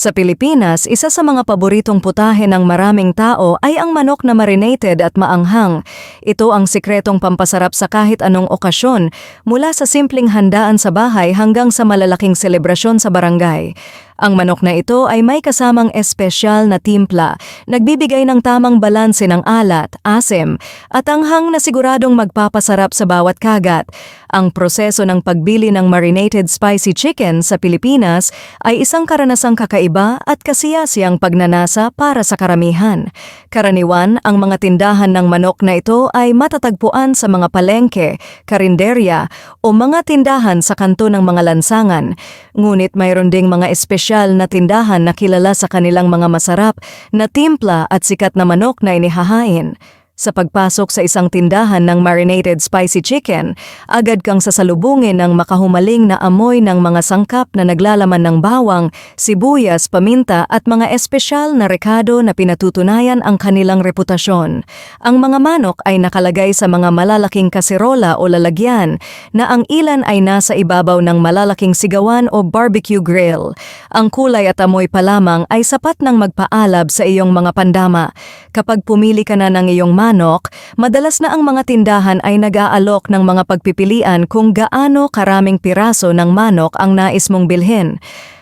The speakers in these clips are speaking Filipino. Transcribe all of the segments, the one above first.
Sa Pilipinas, isa sa mga paboritong putahe ng maraming tao ay ang manok na marinated at maanghang. Ito ang sikretong pampasarap sa kahit anong okasyon, mula sa simpleng handaan sa bahay hanggang sa malalaking selebrasyon sa barangay. Ang manok na ito ay may kasamang espesyal na timpla, nagbibigay ng tamang balanse ng alat, asim, at anghang na siguradong magpapasarap sa bawat kagat. Ang proseso ng pagbili ng marinated spicy chicken sa Pilipinas ay isang karanasang kakaiba at kasiyasiyang pagnanasa para sa karamihan. Karaniwan, ang mga tindahan ng manok na ito ay matatagpuan sa mga palengke, karinderya o mga tindahan sa kanto ng mga lansangan. Ngunit mayroon ding mga espesyal na tindahan na kilala sa kanilang mga masarap na timpla at sikat na manok na inihahain. Sa pagpasok sa isang tindahan ng marinated spicy chicken, agad kang sasalubungin ng makahumaling na amoy ng mga sangkap na naglalaman ng bawang, sibuyas, paminta at mga espesyal na rekado na pinatutunayan ang kanilang reputasyon. Ang mga manok ay nakalagay sa mga malalaking kaserola o lalagyan na ang ilan ay nasa ibabaw ng malalaking sigawan o barbecue grill. Ang kulay at amoy pa lamang ay sapat ng magpaalab sa iyong mga pandama. Kapag pumili ka na ng iyong manok, madalas na ang mga tindahan ay nag-aalok ng mga pagpipilian kung gaano karaming piraso ng manok ang nais mong bilhin.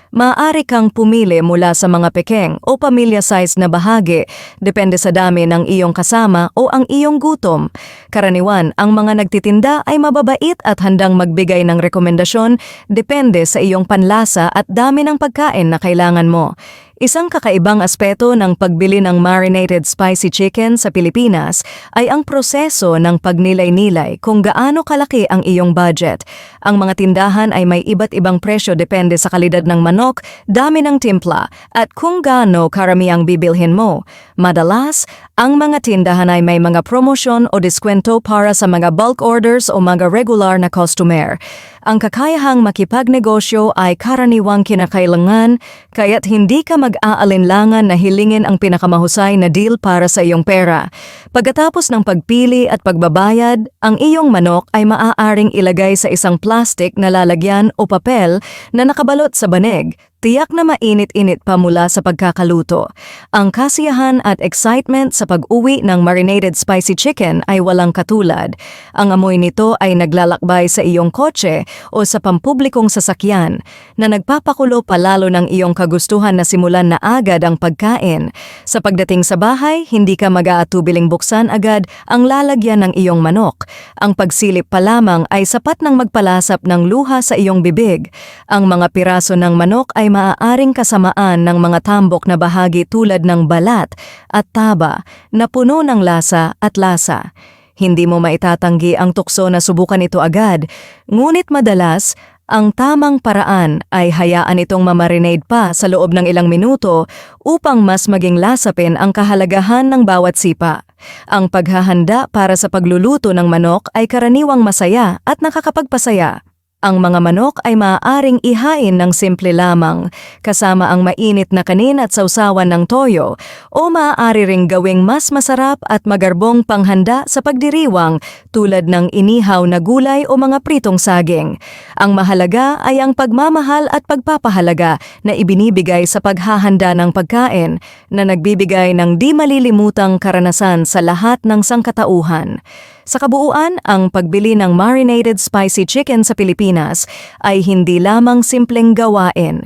Maaari kang pumili mula sa mga pekeng o pamilya-size na bahagi, depende sa dami ng iyong kasama o ang iyong gutom. Karaniwan, ang mga nagtitinda ay mababait at handang magbigay ng rekomendasyon depende sa iyong panlasa at dami ng pagkain na kailangan mo. Isang kakaibang aspeto ng pagbili ng marinated spicy chicken sa Pilipinas ay ang proseso ng pagnilay-nilay kung gaano kalaki ang iyong budget. Ang mga tindahan ay may iba't ibang presyo depende sa kalidad ng manok, dami ng timpla, at kung gaano karami ang bibilhin mo. Madalas, ang mga tindahan ay may mga promosyon o diskwento para sa mga bulk orders o mga regular na customer. Ang kakayahang makipagnegosyo ay karaniwang kinakailangan, kaya't hindi ka mag-aalinlangan na hilingin ang pinakamahusay na deal para sa iyong pera. Pagkatapos ng pagpili at pagbabayad, ang iyong manok ay maaaring ilagay sa isang plastic na lalagyan o papel na nakabalot sa banig, Tiyak na mainit-init pa mula sa pagkakaluto. Ang kasiyahan at excitement sa pag-uwi ng marinated spicy chicken ay walang katulad. Ang amoy nito ay naglalakbay sa iyong kotse o sa pampublikong sasakyan na nagpapakulo palalo ng iyong kagustuhan na simulan na agad ang pagkain. Sa pagdating sa bahay, hindi ka mag-aatubiling buksan agad ang lalagyan ng iyong manok. Ang pagsilip pa lamang ay sapat ng magpalasap ng luha sa iyong bibig. Ang mga piraso ng manok ay maaaring kasamaan ng mga tambok na bahagi tulad ng balat at taba na puno ng lasa at lasa. Hindi mo maitatanggi ang tukso na subukan ito agad, ngunit madalas ang tamang paraan ay hayaan itong mamarinade pa sa loob ng ilang minuto upang mas maging lasapin ang kahalagahan ng bawat sipa. Ang paghahanda para sa pagluluto ng manok ay karaniwang masaya at nakakapagpasaya. Ang mga manok ay maaaring ihain ng simple lamang, kasama ang mainit na kanin at sausawan ng toyo, o maaari ring gawing mas masarap at magarbong panghanda sa pagdiriwang tulad ng inihaw na gulay o mga pritong saging. Ang mahalaga ay ang pagmamahal at pagpapahalaga na ibinibigay sa paghahanda ng pagkain na nagbibigay ng di malilimutang karanasan sa lahat ng sangkatauhan. Sa kabuuan, ang pagbili ng marinated spicy chicken sa Pilipinas ay hindi lamang simpleng gawain.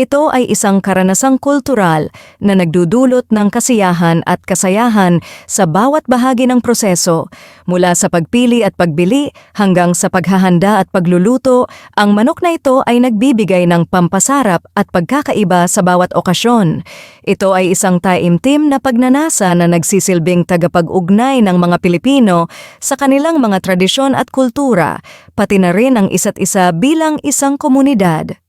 Ito ay isang karanasang kultural na nagdudulot ng kasiyahan at kasayahan sa bawat bahagi ng proseso. Mula sa pagpili at pagbili hanggang sa paghahanda at pagluluto, ang manok na ito ay nagbibigay ng pampasarap at pagkakaiba sa bawat okasyon. Ito ay isang taimtim na pagnanasa na nagsisilbing tagapag-ugnay ng mga Pilipino sa kanilang mga tradisyon at kultura, pati na rin ang isa't isa bilang isang komunidad.